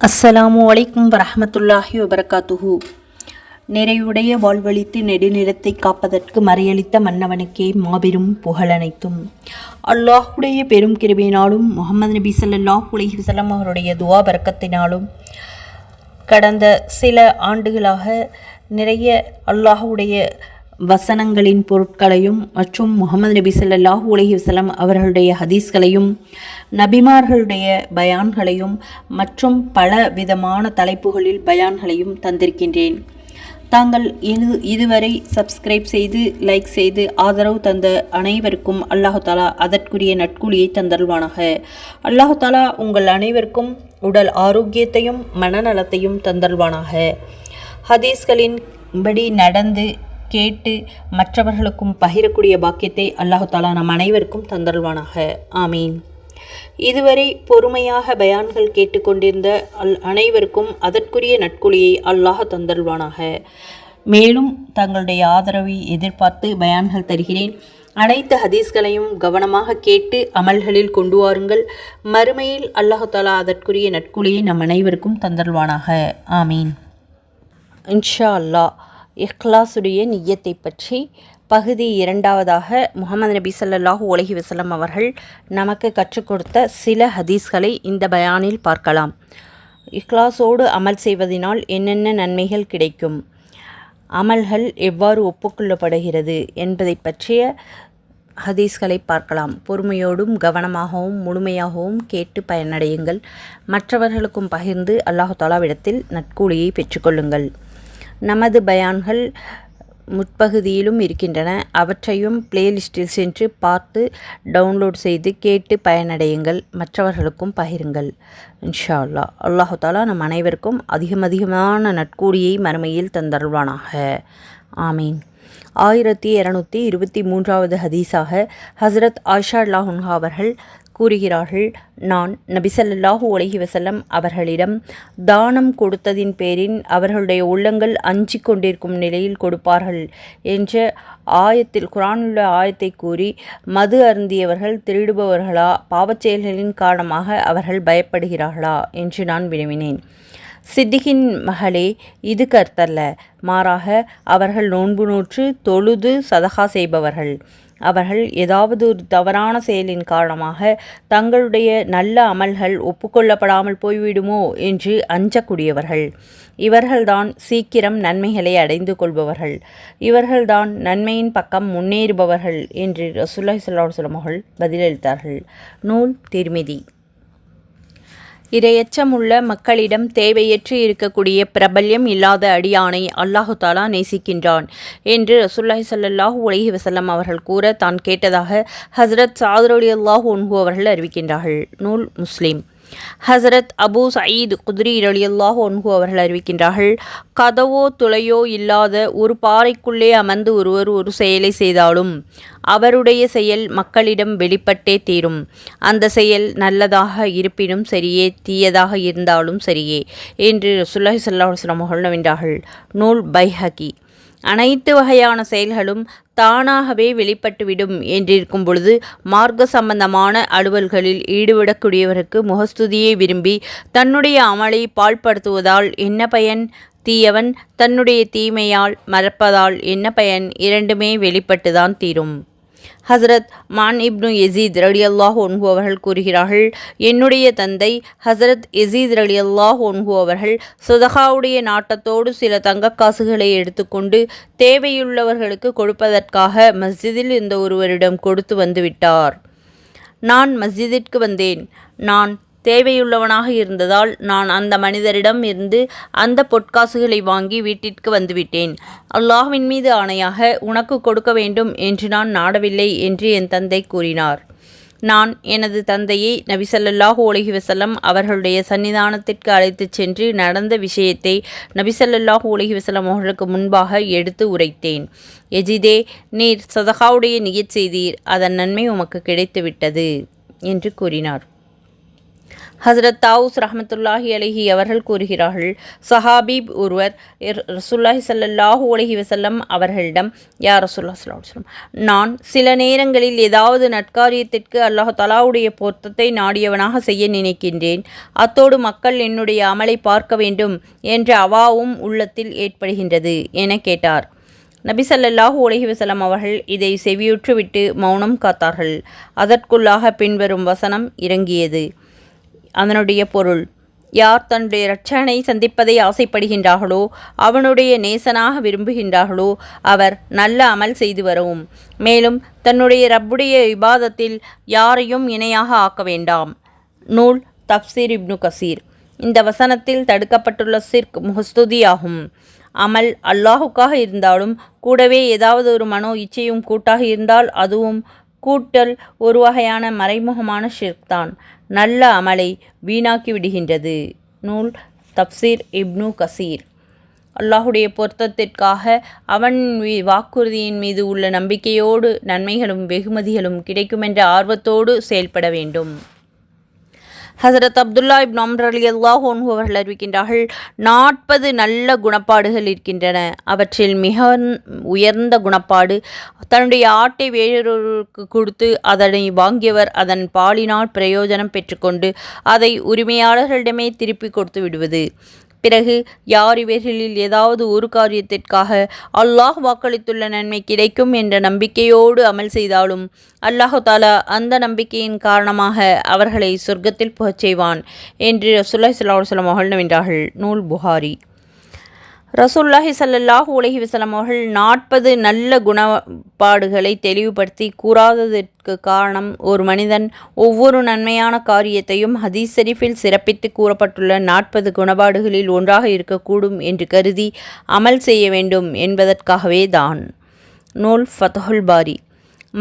அஸ்ஸலாமு அலைக்கும் வரஹ்மத்துல்லாஹி வபரகாத்துஹு. நிறையுடைய வாழ்வழித்து நெடுநிலத்தை காப்பதற்கு மறையளித்த மன்னவனுக்கே மாபெரும் புகழனைத்தும் அல்லாஹுடைய பெரும் கிருபையினாலும் முகமது நபி சல்லாஹ் அலைஹி அவருடைய துவா பரக்கத்தினாலும் கடந்த சில ஆண்டுகளாக நிறைய அல்லாஹுடைய வசனங்களின் பொருட்களையும் மற்றும் முகமது நபி சல்லாஹூ அலைஹி வஸல்லம் அவர்களுடைய ஹதீஸ்களையும் நபிமார்களுடைய பயான்களையும் மற்றும் பல விதமான தலைப்புகளில் பயான்களையும் தந்திருக்கின்றேன். தாங்கள் இது இதுவரை சப்ஸ்கிரைப் செய்து லைக் செய்து ஆதரவு தந்த அனைவருக்கும் அல்லாஹு தாலா அதற்குரிய நட்கூலியை தந்தருவானாக அல்லாஹு தாலா உங்கள் அனைவருக்கும் உடல் ஆரோக்கியத்தையும் மனநலத்தையும் தந்தருவானாக ஹதீஸ்களின் படி நடந்து கேட்டு மற்றவர்களுக்கும் பகிரக்கூடிய பாக்கியத்தை அல்லாஹு தாலா நம் அனைவருக்கும் தந்தல்வானாக ஆமீன். இதுவரை பொறுமையாக பயான்கள் கேட்டுக்கொண்டிருந்த அல் அனைவருக்கும் அதற்குரிய நட்குழியை அல்லாஹ் தந்தல்வானாக மேலும் தங்களுடைய ஆதரவை எதிர்பார்த்து பயான்கள் தருகிறேன். அனைத்து ஹதீஸ்களையும் கவனமாக கேட்டு அமல்களில் கொண்டு வாருங்கள். மறுமையில் அல்லாஹு தாலா அதற்குரிய நட்குழியை நம் அனைவருக்கும் தந்தல்வானாக ஆமீன். இன்ஷா அல்லாஹ். இஹ்லாஸுடைய நிய்யத்தை பற்றி பகுதி இரண்டாவதாக முகமது நபி சல்லாஹூ உலகி வசலம் அவர்கள் நமக்கு கற்றுக் கொடுத்த சில ஹதீஸ்களை இந்த பயானில் பார்க்கலாம். இஹ்லாஸோடு அமல் செய்வதனால் என்னென்ன நன்மைகள் கிடைக்கும்? அமல்கள் எவ்வாறு ஒப்புக்கொள்ளப்படுகிறது என்பதை பற்றிய ஹதீஸ்களை பார்க்கலாம். பொறுமையோடும் கவனமாகவும் முழுமையாகவும் கேட்டு பயனடையுங்கள். மற்றவர்களுக்கும் பகிர்ந்து அல்லாஹு தாலாவிடத்தில் நட்கூலியை பெற்றுக்கொள்ளுங்கள் நமது பயான்கள் முற்பகுதியிலும் இருக்கின்றன. அவற்றையும் பிளேலிஸ்டில் சென்று பார்த்து டவுன்லோட் செய்து கேட்டு பயனடையுங்கள். மற்றவர்களுக்கும் பகிருங்கள். இன்ஷா அல்லாஹ் அல்லாஹு தாலா நம் அனைவருக்கும் அதிகம் அதிகமான நட்கூடியை மறுமையில் தந்தருள்வானாக. ஆமீன். ஆயிரத்தி இரநூத்தி இருபத்தி மூன்றாவது ஹதீஸாக ஹசரத் ஆஷா அல்லாஹுன்ஹா அவர்கள் கூறுகிறார்கள். நான் நபிசல்லாஹூ உலகி வசல்லம் அவர்களிடம் தானம் கொடுத்ததின் பேரின் அவர்களுடைய உள்ளங்கள் அஞ்சி கொண்டிருக்கும் நிலையில் கொடுப்பார்கள் என்ற ஆயத்தில் குரானுள்ள ஆயத்தை கூறி மது அருந்தியவர்கள் திருடுபவர்களா? பாவச்செயல்களின் காரணமாக அவர்கள் பயப்படுகிறார்களா? என்று நான் வினவினேன். சித்திகின் மகளே இது கர்த்தல்ல. மாறாக அவர்கள் நோன்பு நூற்று தொழுது சதகா செய்பவர்கள். அவர்கள் ஏதாவது ஒரு தவறான செயலின் காரணமாக தங்களுடைய நல்ல அமல்கள் ஒப்புக்கொள்ளப்படாமல் போய்விடுமோ என்று அஞ்சக்கூடியவர்கள். இவர்கள்தான் சீக்கிரம் நன்மைகளை அடைந்து கொள்பவர்கள். இவர்கள்தான் நன்மையின் பக்கம் முன்னேறுபவர்கள் என்று ரசூல்லாய் சொல்லாஹ் அவர்கள் பதிலளித்தார்கள். நூல் திருமிதி. இரையச்சமுள்ள மக்களிடம் தேவையற்று இருக்கக்கூடிய பிரபல்யம் இல்லாத அடியானை அல்லாஹு தாலா நேசிக்கின்றான் என்று ரசுல்லாஹி சல்லாஹூ உலகி வசல்லம் அவர்கள் கூற தான் கேட்டதாக ஹசரத் சாதுரலி அல்லாஹூ உன்ஹூ அவர்கள் அறிவிக்கின்றார்கள். நூல் முஸ்லீம். ஹசரத் அபு சயீத் குதிரி ரலியல்லாஹ் ஒன்ஹு அவர்கள் அறிவிக்கின்றார்கள் கதவோ துளையோ இல்லாத ஒரு பாறைக்குள்ளே அமர்ந்து ஒருவர் ஒரு செயலை செய்தாலும் அவருடைய செயல் மக்களிடம் வெளிப்பட்டே தீரும். அந்த செயல் நல்லதாக இருப்பினும் சரியே தீயதாக இருந்தாலும் சரியே என்று சுல்லாஹி சல்லாஹ் அவர்கள் நவின்றார்கள் நூல் பைஹகி அனைத்து வகையான செயல்களும் தானாகவே வெளிப்பட்டுவிடும் என்றிருக்கும் பொழுது மார்க்க சம்பந்தமான அலுவல்களில் ஈடுபடக்கூடியவருக்கு முகஸ்துதியை விரும்பி தன்னுடைய அமலை பாழ்படுத்துவதால் என்ன பயன்? தீயவன் தன்னுடைய தீமையால் மறப்பதால் என்ன பயன்? இரண்டுமே வெளிப்பட்டுதான் தீரும். ஹசரத் மான் இப்னு எசீத் ரலி அல்லாஹ் ஒன்ஹு அவர்கள் கூறுகிறார்கள் என்னுடைய தந்தை ஹசரத் எசீத் ரலி அல்லாஹ் ஒன்ஹு அவர்கள் சுதகாவுடைய நாட்டத்தோடு சில தங்கக்காசுகளை எடுத்துக்கொண்டு தேவையுள்ளவர்களுக்கு கொடுப்பதற்காக மஸ்ஜிதில் இந்த ஒருவரிடம் கொடுத்து வந்துவிட்டார் நான் மஸ்ஜிதிற்கு வந்தேன். நான் தேவையுள்ளவனாக இருந்ததால் நான் அந்த மனிதரிடம் இருந்து அந்த பொற்காசுகளை வாங்கி வீட்டிற்கு வந்துவிட்டேன். அல்லாஹ்வின் மீது ஆணையாக உனக்கு கொடுக்க வேண்டும் என்று நான் நாடவில்லை என்று என் தந்தை கூறினார். நான் எனது தந்தையை நபிசல்லாஹு ஒலகி வசல்லம் அவர்களுடைய சன்னிதானத்திற்கு அழைத்துச் சென்று நடந்த விஷயத்தை நபிசல்லாஹு ஒலகி வசலம் அவர்களுக்கு முன்பாக எடுத்து உரைத்தேன். எஜிதே நீர் சதகாவுடைய நியச் செய்தீர். அதன் நன்மை உமக்கு கிடைத்துவிட்டது என்று கூறினார். ஹசரத் தாவூஸ் ரஹமத்துல்லாஹி அலஹி அவர்கள் கூறுகிறார்கள் சஹாபீப் ஒருவர் ரசுல்லாஹி சல்லாஹூ அலஹி வசல்லம் அவர்களிடம் யா ரசுல்லா ஸல்லல்லாஹு நான் சில நேரங்களில் ஏதாவது நட்காரியத்திற்கு அல்லாஹ் தலாவுடைய பொருத்தத்தை நாடியவனாக செய்ய நினைக்கின்றேன். அத்தோடு மக்கள் என்னுடைய அமலை பார்க்க வேண்டும் என்ற அவாவும் உள்ளத்தில் ஏற்படுகின்றது என கேட்டார். நபி ஸல்லல்லாஹு அலைஹி அவர்கள் இதை செவியுற்றுவிட்டு மௌனம் காத்தார்கள். அதற்குள்ளாக பின்வரும் வசனம் இறங்கியது. அதனுடைய பொருள் யார் தன்னுடைய இரட்சகனை சந்திப்பதை ஆசைப்படுகின்றார்களோ அவனுடைய நேசனாக விரும்புகின்றார்களோ அவர் நல்ல அமல் செய்து வரவும் மேலும் தன்னுடைய ரப்புடைய விவாதத்தில் யாரையும் இணையாக ஆக்க வேண்டாம். நூல் தப்சீர் இப்னு கசீர். இந்த வசனத்தில் தடுக்கப்பட்டுள்ள சிர்க் முகஸ்துதியாகும். அமல் அல்லாஹுக்காக இருந்தாலும் கூடவே ஏதாவது ஒரு மனோ இச்சையும் கூட்டாக இருந்தால் அதுவும் கூட்டல் ஒரு வகையான மறைமுகமான ஷிர்க் தான். நல்ல அமலை வீணாக்கி விடுகின்றது. நூல் தப்சீர் இப்னு கசீர். அல்லாஹுடைய பொருத்தத்திற்காக அவன் வாக்குறுதியின் மீது உள்ள நம்பிக்கையோடு நன்மைகளும் வெகுமதிகளும் கிடைக்குமென்ற ஆர்வத்தோடு செயல்பட வேண்டும். ஹசரத் அப்துல்லா இப் அம்ர் அலி அல்லாஹ் அவர்கள் அறிவிக்கின்றார்கள் நாற்பது நல்ல குணப்பாடுகள் இருக்கின்றன. அவற்றில் மிக உயர்ந்த குணப்பாடு தன்னுடைய ஆட்டை வேறொருவருக்கு கொடுத்து அதனை வாங்கியவர் அதன் பாலினால் பிரயோஜனம் பெற்றுக்கொண்டு அதை உரிமையாளர்களிடமே திருப்பி கொடுத்து விடுவது. பிறகு யார் இவர்களில் ஏதாவது ஒரு காரியத்திற்காக அல்லாஹ் வாக்களித்துள்ள நன்மை கிடைக்கும் என்ற நம்பிக்கையோடு அமல் செய்தாலும் அல்லாஹு தாலா அந்த நம்பிக்கையின் காரணமாக அவர்களை சொர்க்கத்தில் புகச் செய்வான் என்று ரசுல்லா சல்லா வல்லம் அவர்கள் வென்றார்கள் நூல் புகாரி. ரசூல்லாஹி ஸல்லல்லாஹு உலகி வசலம் அவர்கள் நாற்பது நல்ல குணப்பாடுகளை தெளிவுபடுத்தி கூறாததற்கு காரணம் ஒரு மனிதன் ஒவ்வொரு நன்மையான காரியத்தையும் ஹதீஸ் ஷெரீஃபில் சிறப்பித்து கூறப்பட்டுள்ள நாற்பது குணப்பாடுகளில் ஒன்றாக இருக்கக்கூடும் என்று கருதி அமல் செய்ய வேண்டும் என்பதற்காகவே தான் நூல் ஃபதஹுல் பாரி.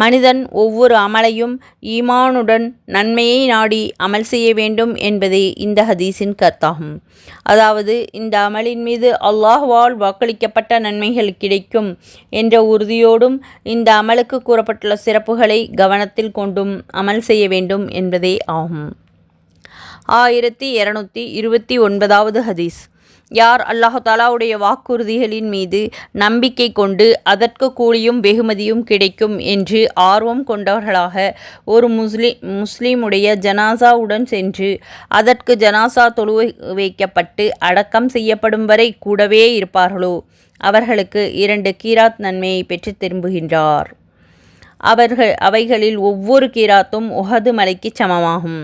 மனிதன் ஒவ்வொரு அமலையும் ஈமானுடன் நன்மையை நாடி அமல் செய்ய வேண்டும் என்பதே இந்த ஹதீஸின் கருத்தாகும். அதாவது இந்த அமலின் மீது அல்லாஹ்வால் வாக்களிக்கப்பட்ட நன்மைகள் கிடைக்கும் என்ற உறுதியோடும் இந்த அமலுக்கு கூறப்பட்டுள்ள சிறப்புகளை கவனத்தில் கொண்டும் அமல் செய்ய வேண்டும் என்பதே ஆகும். ஆயிரத்தி இரநூத்தி இருபத்தி ஒன்பதாவது ஹதீஸ். யார் அல்லாஹ் தாலாவுடைய வாக்குறுதிகளின் மீது நம்பிக்கை கொண்டு அதற்கு கூலியும் வெகுமதியும் கிடைக்கும் என்று ஆர்வம் கொண்டவர்களாக ஒரு முஸ்லிம் முஸ்லீமுடைய ஜனாசாவுடன் சென்று அதற்கு ஜனாசா தொழு வைக்கப்பட்டு அடக்கம் செய்யப்படும் வரை கூடவே இருப்பார்களோ? அவர்களுக்கு இரண்டு கீராத் நன்மையை பெற்று திரும்புகின்றார். அவர்கள் அவைகளில் ஒவ்வொரு கீராத்தும் உஹது மலைக்கு சமமாகும்.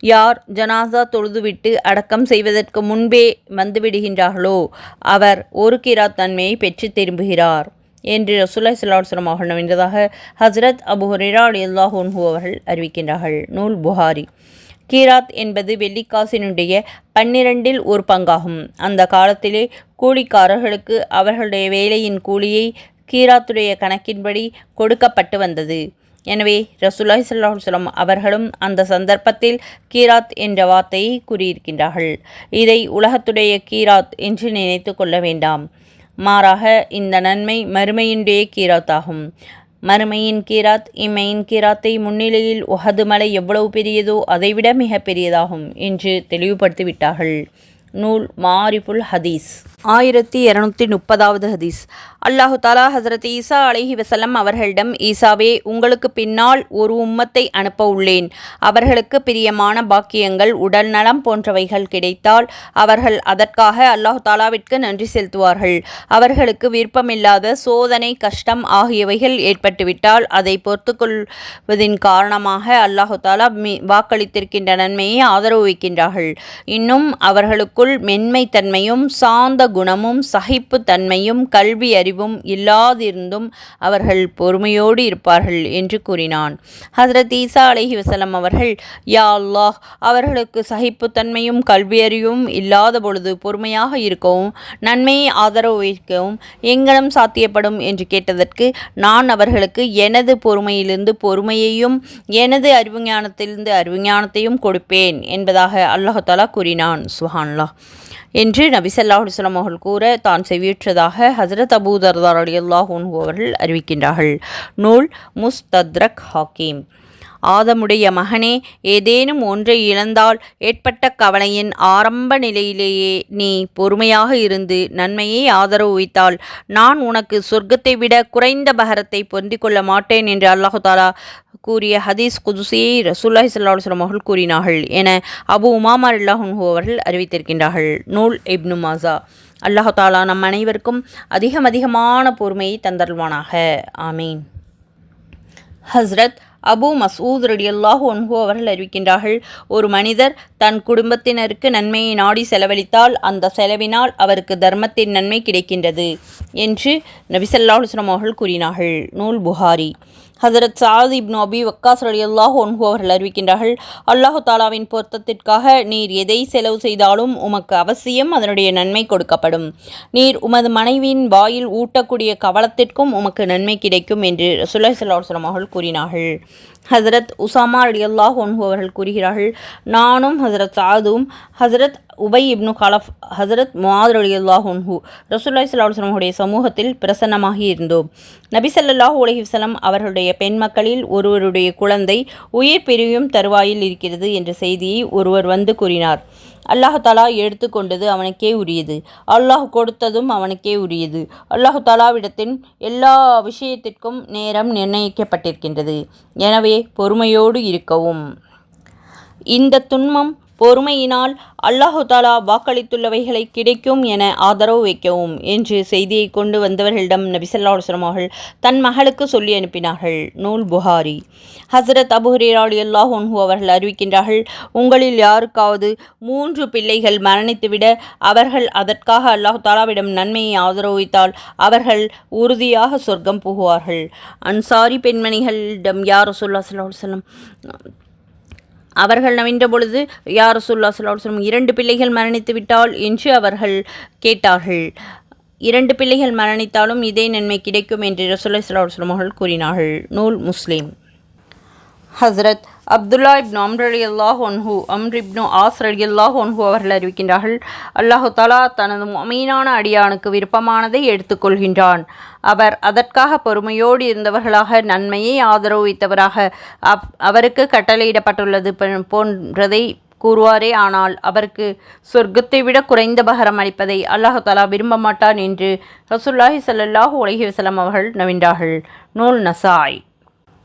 யார் ஜனாசா தொழுதுவிட்டு அடக்கம் செய்வதற்கு முன்பே வந்துவிடுகின்றார்களோ அவர் ஒரு கீராத் தன்மையை பெற்று திரும்புகிறார் என்று ரசுல்லா சல்லாஹம் அவர்கள் நவின்றதாக ஹஸ்ரத் அபு ஹுரேரா அல்லாஹூன்ஹூ அவர்கள் அறிவிக்கின்றார்கள். நூல் புகாரி. கீராத் என்பது வெள்ளிக்காசினுடைய பன்னிரண்டில் ஒரு பங்காகும். அந்த காலத்திலே கூலிக்காரர்களுக்கு அவர்களுடைய வேலையின் கூலியை கீராத்துடைய கணக்கின்படி கொடுக்கப்பட்டு வந்தது. எனவே ரசுல்லாய் சல்லாஹுலம் அவர்களும் அந்த சந்தர்ப்பத்தில் கீராத் என்ற வார்த்தையை கூறியிருக்கின்றார்கள். இதை உலகத்துடைய கீராத் என்று நினைத்து கொள்ள வேண்டாம். மாறாக இந்த நன்மை மறுமையினுடைய கீராத் ஆகும் மறுமையின் கீராத் இம்மையின் கீராத்தை முன்னிலையில் உஹது மலை எவ்வளவு பெரியதோ அதைவிட மிக பெரியதாகும் என்று தெளிவுபடுத்திவிட்டார்கள். நூல் மாரிஃபுல் ஹதீஸ். ஆயிரத்தி இரநூத்தி முப்பதாவது ஹதீஸ். அல்லாஹு தாலா ஹசரத் ஈசா அலைஹி வசலம் அவர்களிடம் ஈசாவே உங்களுக்கு பின்னால் ஒரு உம்மத்தை அனுப்ப உள்ளேன். அவர்களுக்கு பிரியமான பாக்கியங்கள் உடல் நலம் போன்றவைகள் கிடைத்தால் அவர்கள் அதற்காக அல்லாஹு தாலாவிற்கு நன்றி செலுத்துவார்கள். அவர்களுக்கு விருப்பமில்லாத சோதனை கஷ்டம் ஆகியவைகள் ஏற்பட்டுவிட்டால் அதை பொறுத்துக்கொள்வதின் காரணமாக அல்லாஹு தாலா மி வாக்களித்திருக்கின்ற நன்மையை ஆதரவு வைக்கின்றார்கள். இன்னும் அவர்களுக்குள் மென்மைத்தன்மையும் சாந்த குணமும் சகிப்பு தன்மையும் கல்வி அறிவும் இல்லாதிருந்தும் அவர்கள் பொறுமையோடு இருப்பார்கள் என்று கூறினான். ஹசரத் ஈசா அலஹி வசலம் அவர்கள் யா அல்லாஹ் அவர்களுக்கு சகிப்புத்தன்மையும் கல்வியறிவும் இல்லாத பொழுது பொறுமையாக இருக்கவும் நன்மையை ஆதரவு வைக்கவும் எங்கனம் சாத்தியப்படும் என்று கேட்டதற்கு நான் அவர்களுக்கு எனது பொறுமையிலிருந்து பொறுமையையும் எனது அறிவுஞானத்திலிருந்து அறிவுஞானத்தையும் கொடுப்பேன் என்பதாக அல்லாஹாலா கூறினான். சுஹான்லா என்று நபி ஸல்லல்லாஹு அவர்கள் கூற தான் செவியுற்றதாக ஹசரத் அபூதர்தார் அலி அல்லாஹூன் அவர்கள் அறிவிக்கின்றார்கள். நூல் முஸ்தத்ரக் ஹாக்கீம். ஆதமுடைய மகனே ஏதேனும் ஒன்றை இழந்தால் ஏற்பட்ட கவலையின் ஆரம்ப நிலையிலேயே நீ பொறுமையாக இருந்து நன்மையை ஆதரவு வைத்தால் நான் உனக்கு சொர்க்கத்தை விட குறைந்த பகரத்தை பொருந்திக் கொள்ள மாட்டேன் என்று அல்லாஹு தாலா கூறிய ஹதீஸ் குதுசியை ரசூல்லாஹி சல்லாஹ் அவர்கள் கூறினார்கள் என அபு உமாமா அல்லாஹு அவர்கள் அறிவித்திருக்கின்றார்கள். நூல் இப்னு மாசா அல்லாஹு தாலா நம் அனைவருக்கும் அதிகம் அதிகமான பொறுமையை தந்தருள்வானாக. ஆமீன். ஹஸ்ரத் அபு மசூத் ரடியல்லாஹு ஒன்ஹு அவர்கள் அறிவிக்கின்றார்கள் ஒரு மனிதர் தன் குடும்பத்தினருக்கு நன்மையை நாடி செலவழித்தால் அந்த செலவினால் அவருக்கு தர்மத்தின் நன்மை கிடைக்கின்றது என்று நபிசல்லாஹுஸ்லம் அவர்கள் கூறினார்கள். நூல் புகாரி. ஹசரத் சாத் இப்னு அபி வக்காஸ் அலி அல்லாஹ் ஒன்ஹு அவர்கள் அறிவிக்கின்றார்கள் அல்லாஹு தாலாவின் பொருத்தத்திற்காக நீர் எதை செலவு செய்தாலும் உமக்கு அவசியம் அதனுடைய நன்மை கொடுக்கப்படும். நீர் உமது மனைவியின் வாயில் ஊட்டக்கூடிய கவலத்திற்கும் உமக்கு நன்மை கிடைக்கும் என்று ரசுல்லாய் சல்லாஹ் அவர்கள் கூறினார்கள். ஹசரத் உசாமா அலி அல்லாஹ் ஒன்ஹு அவர்கள் கூறுகிறார்கள் நானும் ஹசரத் சாதும் ஹசரத் உபை இப்னு கலஃப் ஹசரத் முவாது அலி அல்லாஹ் ஒன்ஹு ரசூல்லாய் சல்லாஹுடைய சமூகத்தில் பிரசன்னமாகி இருந்தோம். நபி சல்லாஹ் அலஹி அவர்களுடைய பெண் மக்களில் ஒருவருடைய குழந்தை உயிர் பிரியும் தருவாயில் இருக்கிறது என்ற செய்தியை ஒருவர் வந்து கூறினார். அல்லாஹாலா எடுத்துக்கொண்டது அவனுக்கே உரியது. அல்லாஹ் கொடுத்ததும் அவனுக்கே உரியது. அல்லாஹு தாலாவிடத்தின் எல்லா விஷயத்திற்கும் நேரம் நிர்ணயிக்கப்பட்டிருக்கின்றது. எனவே பொறுமையோடு இருக்கவும். இந்த துன்பம் பொறுமையினால் அல்லாஹுதாலா வாக்களித்துள்ளவைகளை கிடைக்கும் என ஆதரவு வைக்கவும் என்று செய்தியை கொண்டு வந்தவர்களிடம் நபிசல்லாஸ்லம் அவர்கள் தன் மகளுக்கு சொல்லி அனுப்பினார்கள். நூல் புகாரி. ஹசரத் அபுஹரேராளி அல்லாஹ் ஒன்ஹு அவர்கள் அறிவிக்கின்றார்கள் உங்களில் யாருக்காவது மூன்று பிள்ளைகள் மரணித்துவிட அவர்கள் அதற்காக அல்லாஹு தாலாவிடம் நன்மையை ஆதரவு வைத்தால் அவர்கள் உறுதியாக சொர்க்கம் புகுவார்கள். அன்சாரி பெண்மணிகளிடம் யார் சொல்லா சொல்லம் அவர்கள் நவின்ற பொழுது யார் சுல்லா சொல்லம் இரண்டு பிள்ளைகள் மரணித்து விட்டால்? என்று அவர்கள் கேட்டார்கள். இரண்டு பிள்ளைகள் மரணித்தாலும் இதே நன்மை கிடைக்கும் என்று ரசூல்லா சல்லாஹ் அவர்கள் கூறினார்கள். நூல் Muslim. Hazrat Abdullah ibn Amr அலி அல்லாஹ் ஒன்ஹு அம்ர் இப்னு ஆஸ் அலி அல்லாஹ் ஒன்ஹு அவர்கள் அறிவிக்கின்றார்கள் அல்லாஹு தலா தனது மீனான அடியானுக்கு விருப்பமானதை எடுத்துக்கொள்கின்றான் அவர் அதற்காக பொறுமையோடு இருந்தவர்களாக நன்மையை ஆதரவு வைத்தவராக அவ் அவருக்கு கட்டளையிடப்பட்டுள்ளது போன்றதை கூறுவாரே. ஆனால் அவருக்கு சொர்க்கத்தை விட குறைந்த பகரம் அளிப்பதை அல்லாஹு தலா விரும்ப மாட்டான் என்று ரசுல்லாஹி சல்லாஹூ உலகி வசலம் அவர்கள் நவின்றார்கள் நூல் நசாய்.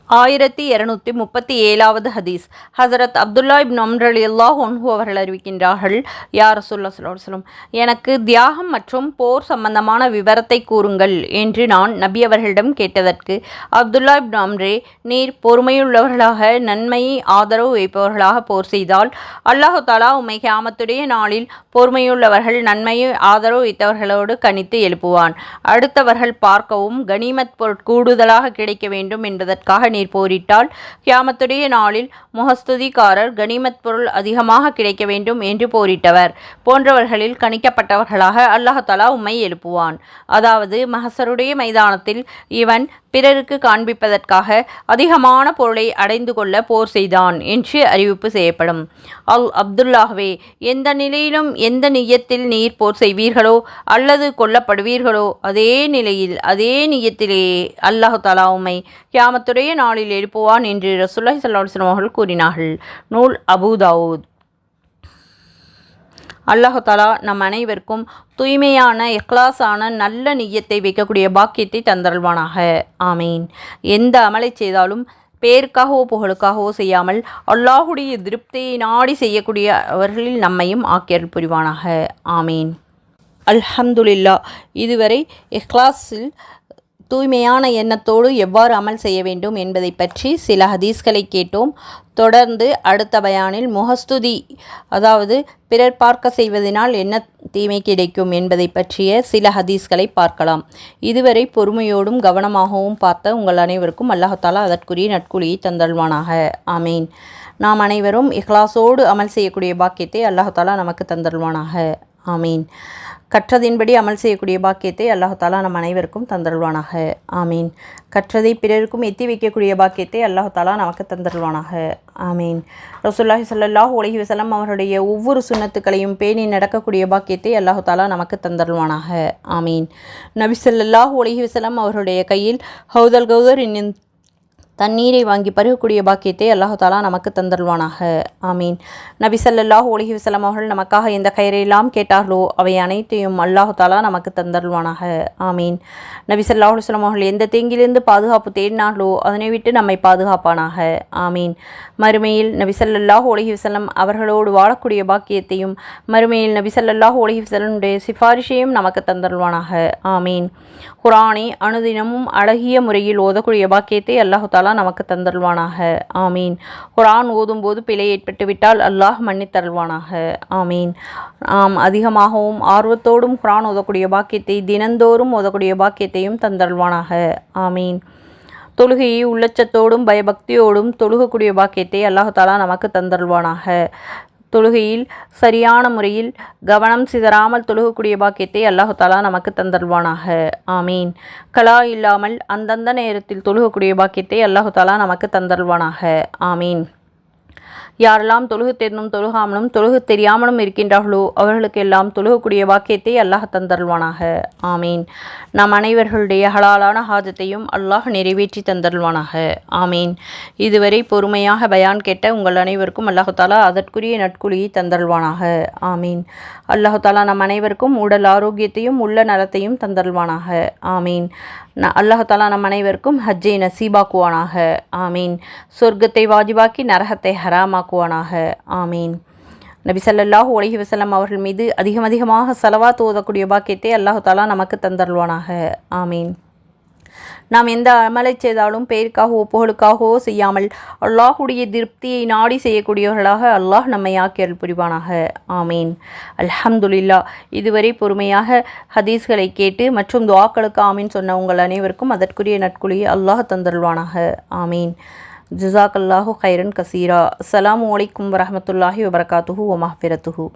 ஆயிரத்தி இருநூத்தி முப்பத்தி ஏழாவது ஹதீஸ். ஹசரத் அப்துல்லா இப் நம்ரலி அல்லாஹ் ஒன்ஹு அவர்கள் அறிவிக்கின்றார்கள் யார் சொல்ல சொல்லும் எனக்கு தியாகம் மற்றும் போர் சம்பந்தமான விவரத்தை கூறுங்கள் என்று நான் நபி அவர்களிடம் கேட்டதற்கு அப்துல்லா இப் நாம்ரே நீர் பொறுமையுள்ளவர்களாக நன்மையை ஆதரவு வைப்பவர்களாக போர் செய்தால் அல்லாஹு தாலா உமை கியாமத்துடைய நாளில் பொறுமையுள்ளவர்கள் நன்மையை ஆதரவு வைத்தவர்களோடு கணித்து எழுப்புவான். அடுத்தவர்கள் பார்க்கவும் கனிமத் பொருட் கூடுதலாக கிடைக்க வேண்டும் என்பதற்காக நீர் போரிட்டால் கியாமத்துடைய நாளில் முகஸ்துதிக்காரர் கனிமத் பொருள் அதிகமாக கிடைக்க வேண்டும் என்று போரிட்டவர். போன்றவர்களில் கணிக்கப்பட்டவர்களாக அல்லாஹலா உம்மை எழுப்புவான். அதாவது மகசருடைய மைதானத்தில் இவன் பிறருக்கு காண்பிப்பதற்காக அதிகமான பொருளை அடைந்து கொள்ள போர் செய்தான் என்று அறிவிப்பு செய்யப்படும். அல் அப்துல்லாஹ்வே எந்த நிலையிலும் எந்த நியத்தில் நீர் போர் செய்வீர்களோ அல்லது கொல்லப்படுவீர்களோ அதே நிலையில் அதே நியத்திலேயே அல்லாஹு தலா உம்மை கியாமத்துடைய நாளில் எழுப்புவான் என்று ரசுல்லாஹி சல்லாஹ் அவர்கள் கூறினார்கள். நூல் அபுதாவூத் அல்லாஹாலா நம் அனைவருக்கும் தூய்மையான இக்லாஸான நல்ல நியத்தை வைக்கக்கூடிய பாக்கியத்தை தந்தல்வானாக ஆமீன். எந்த அமலை செய்தாலும் பேருக்காகவோ புகழுக்காகவோ செய்யாமல் அல்லாஹுடைய திருப்தியை நாடி செய்யக்கூடிய அவர்களில் நம்மையும் ஆக்கியல் புரிவானாக. ஆமீன். அல்ஹம்துலில்லா இதுவரை இஹ்லாஸில் தூய்மையான எண்ணத்தோடு எவ்வாறு அமல் செய்ய வேண்டும் என்பதை பற்றி சில ஹதீஸ்களை கேட்டோம். தொடர்ந்து அடுத்த பயானில் முகஸ்துதி அதாவது பிறர் பார்க்க செய்வதனால் என்ன தீமை கிடைக்கும் என்பதை பற்றிய சில ஹதீஸ்களை பார்க்கலாம். இதுவரை பொறுமையோடும் கவனமாகவும் பார்த்த உங்கள் அனைவருக்கும் அல்லாஹாலா அதற்குரிய நட்குழியை தந்தல்வானாக ஆமீன். நாம் அனைவரும் இஹ்லாஸோடு அமல் செய்யக்கூடிய பாக்கியத்தை அல்லாஹாலா நமக்கு தந்தல்வானாக ஆமீன். கற்றதின்படி அமல் செய்யக்கூடிய பாக்கியத்தை அல்லாஹாலா நம் அனைவருக்கும் தந்தருள்வானாக. ஆமீன். கற்றதை பிறருக்கும் எத்தி வைக்கக்கூடிய பாக்கியத்தை அல்லாஹாலா நமக்கு தந்தருள்வானாக. ஆமீன். ரசூல்லாஹி சல்லாஹ் உலகி வசலம் அவருடைய ஒவ்வொரு சுண்ணத்துக்களையும் பேணி நடக்கக்கூடிய பாக்கியத்தை அல்லாஹாலா நமக்கு தந்தருள்வானாக. ஆமீன். நபி சொல்லாஹ் உலகி வசலம் அவருடைய கையில் ஹவுதல் கௌதர் இன்னும் தண்ணீரை வாங்கி பருகக்கூடிய பாக்கியத்தை அல்லாஹு தாலா நமக்கு தந்தருவானாக ஆமீன். நபி ஸல்லல்லாஹு அலைஹி வசலம் அவர்கள் நமக்காக எந்த கயிறையெல்லாம் கேட்டார்களோ அவை அனைத்தையும் அல்லாஹாலா நமக்கு தந்தருவானாக ஆமீன். நபி ஸல்லல்லாஹு அலைஹி அவர்கள் எந்த தீங்கிலிருந்து பாதுகாப்பு தேடினார்களோ அதனை விட்டு நம்மை பாதுகாப்பானாக. ஆமீன். மறுமையில் நபி ஸல்லல்லாஹு அலைஹி வசலம் அவர்களோடு வாழக்கூடிய பாக்கியத்தையும் மறுமையில் நபி ஸல்லல்லாஹு அலைஹி வசலனுடைய சிஃபாரிஷையும் நமக்கு தந்தருவானாக ஆமீன். குரானை அனுதினமும் அழகிய முறையில் ஓதக்கூடிய பாக்கியத்தை அல்லாஹு தாலா நமக்கு தந்தருவானாக ஆமீன். குரான் ஓதும்போது பிழை ஏற்பட்டு விட்டால் அல்லாஹ் மன்னித்தருள்வானாக. ஆமீன். ஆம் அதிகமாகவும் ஆர்வத்தோடும் குரான் ஓதக்கூடிய பாக்கியத்தை தினந்தோறும் ஓதக்கூடிய பாக்கியத்தையும் தந்தருள்வானாக. ஆமீன். தொழுகையை உள்ளச்சத்தோடும் பயபக்தியோடும் தொழுகக்கூடிய பாக்கியத்தை அல்லாஹாலா நமக்கு தந்தருள்வானாக. தொழுகையில் சரியான முறையில் கவனம் சிதறாமல் தொழுகக்கூடிய பாக்கியத்தை அல்லாஹாலா நமக்கு தந்தல்வானாக ஆமீன். கலா இல்லாமல் அந்தந்த நேரத்தில் தொழுகக்கூடிய பாக்கியத்தை அல்லாஹாலா நமக்கு தந்தல்வானாக ஆமீன். யாரெல்லாம் தொழுகு தெரிந்தும் தொழுகாமலும் தொழுகு தெரியாமலும் இருக்கின்றார்களோ அவர்களுக்கெல்லாம் தொழுகக்கூடிய வாக்கியத்தை அல்லாஹ் தந்தருள்வானாக. ஆமீன். நம் அனைவர்களுடைய ஹலாலான ஹாஜத்தையும் அல்லாஹ் நிறைவேற்றி தந்தருள்வானாக. ஆமீன். இதுவரை பொறுமையாக பயான் கேட்ட உங்கள் அனைவருக்கும் அல்லாஹாலா அதற்குரிய நட்குழியை தந்தருள்வானாக. ஆமீன். அல்லாஹாலா நம் அனைவருக்கும் உடல் ஆரோக்கியத்தையும் உள்ள நலத்தையும் தந்தருள்வானாக. ஆமீன். ந அல்லாஹ் தாலா நம் அனைவருக்கும் ஹஜ்ஜை நசீபாக்குவானாக. ஆமீன். சொர்க்கத்தை வாஜிபாக்கி நரகத்தை ஹராமாக்குவானாக. ஆமீன். நபி ஸல்லல்லாஹு உலகி வசலம் அவர்கள் மீது அதிகம் அதிகமாக செலவாக ஓதக்கூடிய பாக்கியத்தை அல்லாஹ் தாலா நமக்கு தந்தருள்வானாக. ஆமீன். நாம் எந்த அமலை செய்தாலும் பெயருக்காகவோ புகழுக்காகவோ செய்யாமல் அல்லாஹுடைய திருப்தியை நாடி செய்யக்கூடியவர்களாக அல்லாஹ் நம்மை ஆக்கியல் புரிவானாக. ஆமீன். அல்ஹம்துலில்லா. இதுவரை பொறுமையாக ஹதீஸ்களை கேட்டு மற்றும் துவாக்களுக்கு ஆமீன் சொன்ன உங்கள் அனைவருக்கும் அதற்குரிய நட்குழியை அல்லாஹ் தந்தருள்வானாக. ஆமீன். ஜிசாக் அல்லாஹு ஹைரன் கசீரா. அஸ்ஸலாமு அலைக்கும் வரமத்துல்லாஹி வபரகாத்துஹு வமஹ்பிரத்துஹு